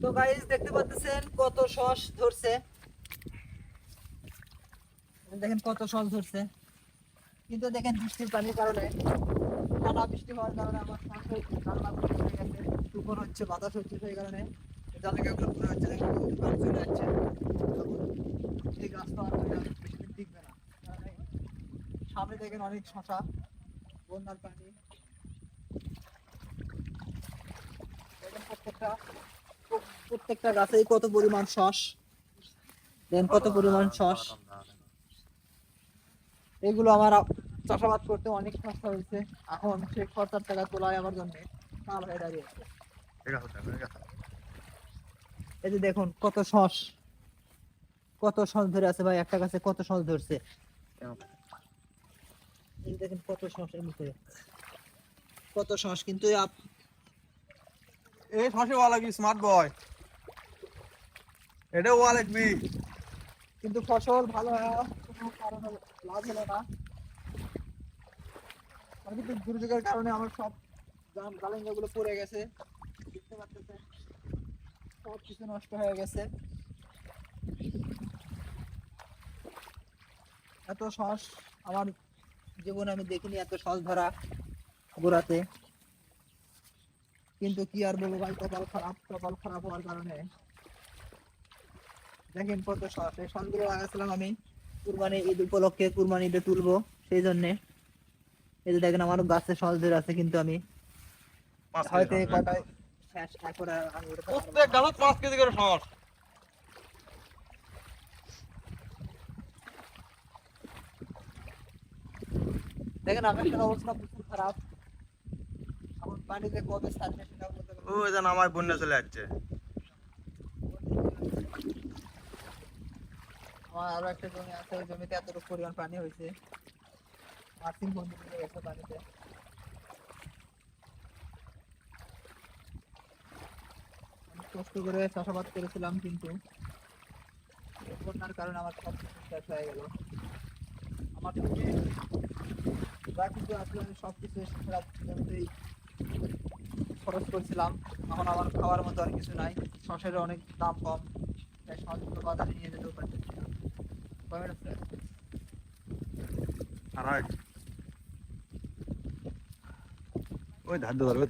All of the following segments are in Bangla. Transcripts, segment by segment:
তো গাইস দেখতে পাচ্ছেন কত সস ধরছে। দেখেন কত সস ধরছে। কিন্তু দেখেন বৃষ্টির পানির কারণে টানা বৃষ্টি হওয়ার কারণে আমার শ্বাসে হয়ে গেছে তুফান হচ্ছে, বাতাস হচ্ছে সেই কারণে। জায়গাগুলো পুরো হচ্ছে, দেখেন পানি চলে যাচ্ছে। এই গাছটা আর বেশি টিকবে না। সামনে দেখেন অনেক শশা, বন্যার পানি। প্রত্যেকটা প্রত্যেকটা গাছেই কত পরিমাণ শস? দেন কত পরিমাণ শস? এগুলো আমার চাষাবাদ করতে অনেক খরচা হয়েছে। এখন সেই খরচার টাকা তোলায় আমার জন্য কাল হয়ে দাঁড়িয়েছে এই যে দেখুন কত শস। কত শস ধরে আছে ভাই একটা গাছে কত শস ধরছে? এই দেখেন কত শস এর মুখে। কত শস কিন্তু এই ফাঁসে ওয়া লাগবি স্মার্ট বয় এটা ওয়া লাগবি কিন্তু ফসল ভালো লাভ হলো না। দুর্যোগের কারণে আমার সব গালেঙ্গা গুলো পড়ে গেছে। দেখতে পাচ্ছেন, সব কিছু নষ্ট হয়ে গেছে। এত শ্বাস আমার জীবনে আমি দেখিনি এত শ্বাস ধরা গোড়াতে। কিন্তু কি আর বলব ভাই কপাল খারাপ কপাল খারাপ হওয়ার কারণে। দেখেন কত শস এই শসগুলো আমি কুরবানি ঈদ উপলক্ষে কুরবানি ঈদে তুলবো সেই জন্যে। এই যে দেখেন আমার গাছে ধরে আছে কিন্তু আমি। হয়তো কটায় শেষ এক করে আমি প্রত্যেক গাছত পাঁচ কেজি করে সস। দেখেন আকাশের অবস্থা প্রচুর খারাপ। পানিতে কবে ছাড়বে সেটা বলতে পারব ওই যেন আমার বন্যা চলে যাচ্ছে আমার আরও একটা জমি আছে ওই জমিতে এতটুকু পরিমাণ পানি হয়েছে। মার্কিন বন্ধু মিলে গেছে পানিতে। কষ্ট করে চাষাবাদ করেছিলাম কিন্তু বন্যার কারণে আমার সব কিছু শেষ হয়ে গেল। আমার যা কিছু আসলে আমি সব কিছু সারা জমিতেই খরচ করছিলাম। এখন আমার খাওয়ার মতো আর কিছু নাই। শসের অনেক দাম কম। তাই শসগুলো বাজারে নিয়ে যেতেও পারতেছি না। ওই ধার ধরবে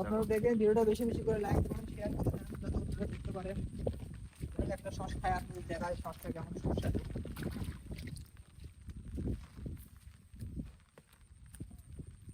আপনারা দেখবেন ভিডিওটা বেশি বেশি করে লাইক করুন শেয়ার করুন যাতে দেখতে পারে একটা সস খায় আপনি দেখায় সসটা কেমন সুস্বাদু আমি খুব হেল্প সস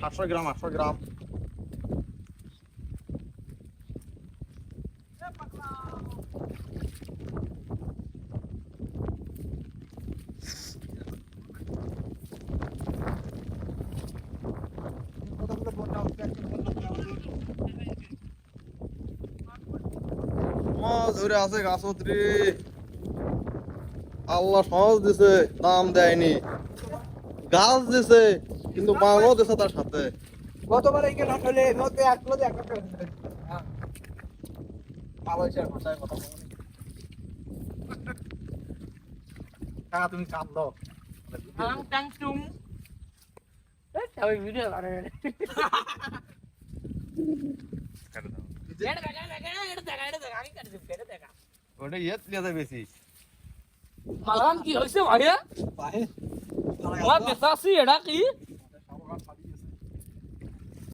সাতশো গ্রাম আটশো গ্রাম। ধরে আছে গাছত আল্লাহ সহজ দিছে দাম দেয়নি। গাছ দিছে। কিন্তু দিছে তার সাথে। গতবার এই কেন হলে এর মধ্যে এক কিলো এক লাখ টাকা দিতে হ্যাঁ। ভালো হয়েছে আর কথা টাকা তুমি কাম দাও। ওটা ইয়ে বেশি। মালাম কি হইছে ভাইয়া? আমার এটা কি?